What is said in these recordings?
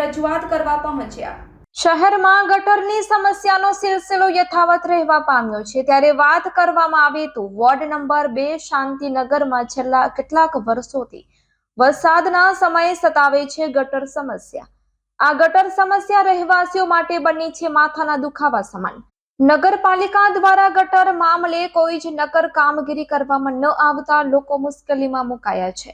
રજૂઆત કરવા પહોંચ્યા. શહેરમાં ગટરની સમસ્યાનો સિલસિલો યથાવત રહેવા પામ્યો છે. ત્યારે વાત કરવામાં આવે તો વોર્ડ નંબર બે શાંતિનગરમાં છેલ્લા કેટલાક વર્ષોથી વરસાદના સમયે સતાવે છે ગટર સમસ્યા. આ ગટર સમસ્યા રહેવાસીઓ માટે બની છે માથાના દુખાવા સમાન. નગરપાલિકા દ્વારા ગટર મામલે કોઈ જ નકર કામગીરી કરવામાં ન આવતા લોકો મુશ્કેલીમાં મુકાયા છે.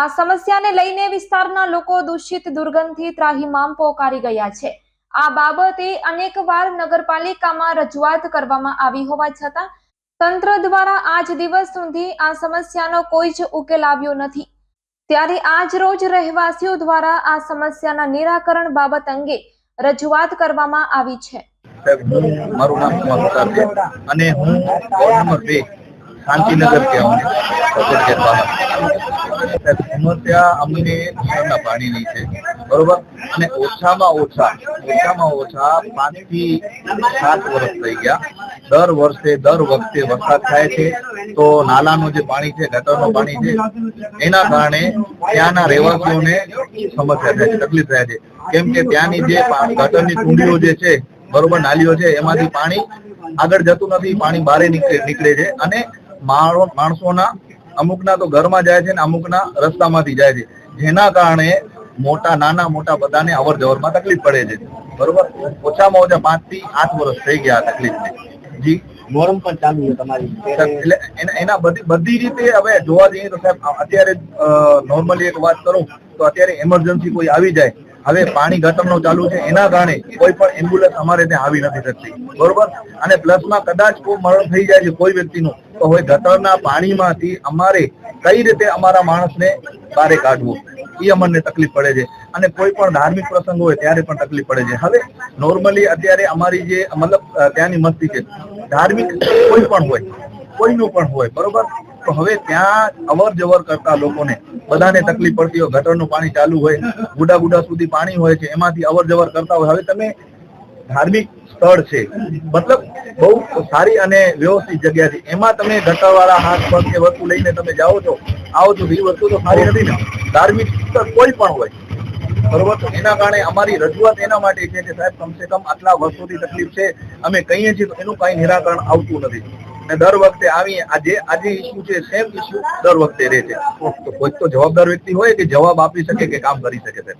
આ સમસ્યાને લઈને વિસ્તારના લોકો દૂષિત દુર્ગંધથી ત્રાહિમામ પોકારી ગયા છે. આ બાબતે અનેકવાર નગરપાલિકામાં રજૂઆત કરવામાં આવી હોવા છતાં, તંત્ર દ્વારા આજ દિવસ સુધી આ સમસ્યાનો કોઈ જ ઉકેલ આવ્યો નથી. ત્યારે આજ રોજ રહેવાસીઓ દ્વારા આ સમસ્યાના નિરાકરણ બાબત અંગે રજૂઆત કરવામાં આવી છે. મારું નામ કુમાર અને હું નંબર શાંતિનગર કે અમને સફરજન બહાર સમસ્યા અમને પીવાના પાણીની છે. બરોબર? અને ઓછામાં ઓછા ઓછામાં ઓછા પાંચથી સાત વર્ષ થઈ ગયા. દર વર્ષે, દર વખતે વરસાદ થાય છે. તો નાલાનું જે પાણી છે, ગટરનું પાણી છે, એના કારણે ત્યાંના રહેવાસીઓને સમસ્યા થાય છે, તકલીફ થાય છે. કેમ કે ત્યાંની જે ગટરની કુંડીઓ જે છે, બરોબર, નાલીઓ છે, એમાંથી પાણી આગળ જતું નથી, પાણી બહાર નીકળે નીકળે છે. અને માણસોના અમુકના તો ઘરમાં જાય છે ને અમુકના રસ્તામાંથી જાય છે. જેના કારણે મોટા નાના મોટા બધાને અવર જવરમાં તકલીફ પડે છે. બરોબર? ઓછામાં ઓછા પાંચથી આઠ વર્ષ થઈ ગયા તકલીફને. જી? નોર્મ પણ ચાલુ છે તમારી. એટલે એના એના બધી બધી રીતે હવે જોવા જઈએ તો સાહેબ અત્યારે નોર્મલી એક વાત કરું તો અત્યારે એમરજન્સી કોઈ આવી જાય. હવે પાણી ઘટમનો ચાલુ છે. એના કારણે કોઈ પણ એમ્બ્યુલન્સ અમારે ત્યાં આવી નથી શકતી. બરોબર? અને પ્લસમાં કદાચ કોઈ મરણ થઈ જાય છે કોઈ વ્યક્તિનું. તો હવે ગટરના પાણીમાંથી અમારે કઈ રીતે અમારા માણસને બારે કાઢવો? એ અમને તકલીફ પડે છે. અને કોઈ પણ ધાર્મિક પ્રસંગ હોય ત્યારે પણ તકલીફ પડે છે. હવે નોર્મલી અત્યારે અમારી જે, મતલબ ત્યાંની મસ્તી છે. ધાર્મિક કોઈ પણ હોય, કોઈનું પણ હોય, બરોબર? તો હવે ત્યાં અવર જવર કરતા લોકોને બધાને તકલીફ પડતી હોય, ગટરનું પાણી ચાલુ હોય, ગુડા ગુડા સુધી પાણી હોય છે, એમાંથી અવર જવર કરતા હોય. હવે તમે ધાર્મિક સ્થળ છે. મતલબ બહુ સારી અને વ્યવસ્થિત જગ્યા છે. એમાં તમે ગટરવાળા હાથ, પગ કે વસ્તુ લઈને તમે જાઓ છો, આવો છો એ વસ્તુ તો સારી નથી ને. ધાર્મિક સ્થળ કોઈ પણ હોય. બરોબર? એના કારણે અમારી રજૂઆત એના માટે છે કે સાહેબ, કમસે કમ આટલા વર્ષોથી તકલીફ છે. અમે કહીએ છીએ તો એનું કઈ નિરાકરણ આવતું નથી. અને દર વખતે આવી આજે આજે ઇસ્યુ છે સેમ ઇસ્યુ દર વખતે રહે છે. તો કોઈ તો જવાબદાર વ્યક્તિ હોય કે જવાબ આપી શકે કે કામ કરી શકે છે.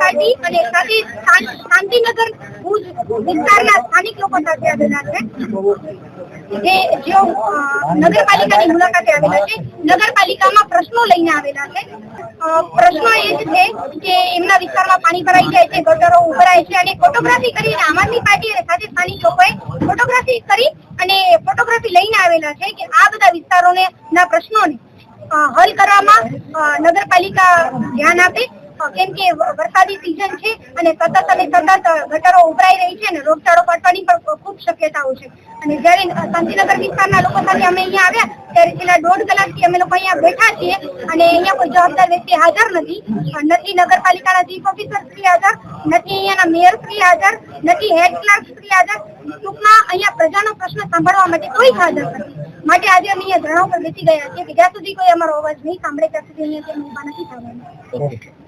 પાર્ટી અને સાથે શાંતિનગર ભુજ વિસ્તારના સ્થાનિક લોકો સાથે આવેલા છે. જે જેઓ મુલાકાતે આવેલા છે. નગરપાલિકામાં પ્રશ્નો લઈને આવેલા છે. પ્રશ્ન પ્રશ્નો એ જ છે કે એમના વિસ્તારમાં પાણી ભરાઈ જાય છે, ગટરો ઉભરાય છે અને ફોટોગ્રાફી કરીને આમ આદમી પાર્ટી અને સાથે સ્થાનિક લોકોએ ફોટોગ્રાફી કરી અને ફોટોગ્રાફી લઈને આવેલા છે કે આ બધા વિસ્તારોને ના પ્રશ્નોને હલ કરવામાં નગરપાલિકા ધ્યાન આપે કેમ કે વરસાદી સિઝન છે અને સતત અને સતત ગટરો ઉભરાઈ રહી છે અને રોગચાળો પડવાની પણ ખૂબ શક્યતાઓ છે. અને જ્યારે શાંતિનગર વિસ્તારના લોકો સાથે અમે અહીંયા આવ્યા, ત્યારે છેલ્લા દોઢ કલાકથી અમે લોકો અહીંયા બેઠા છીએ અને અહીંયા કોઈ જવાબદાર વ્યક્તિ હાજર નથી. નથી નગરપાલિકાના ચીફ ઓફિસર શ્રી હાજર, નથી અહીંયાના મેયર શ્રી હાજર, નથી હેડ ક્લાર્ક શ્રી હાજર. ટૂંકમાં અહીંયા પ્રજાનો પ્રશ્ન સાંભળવા માટે કોઈ હાજર નથી. માટે આજે અમે અહીંયા ધરણા પર બેસી ગયા છીએ કે જ્યાં સુધી કોઈ અમારો અવાજ નહીં સાંભળે, ત્યાં સુધી અહીંયા નથી થવાનું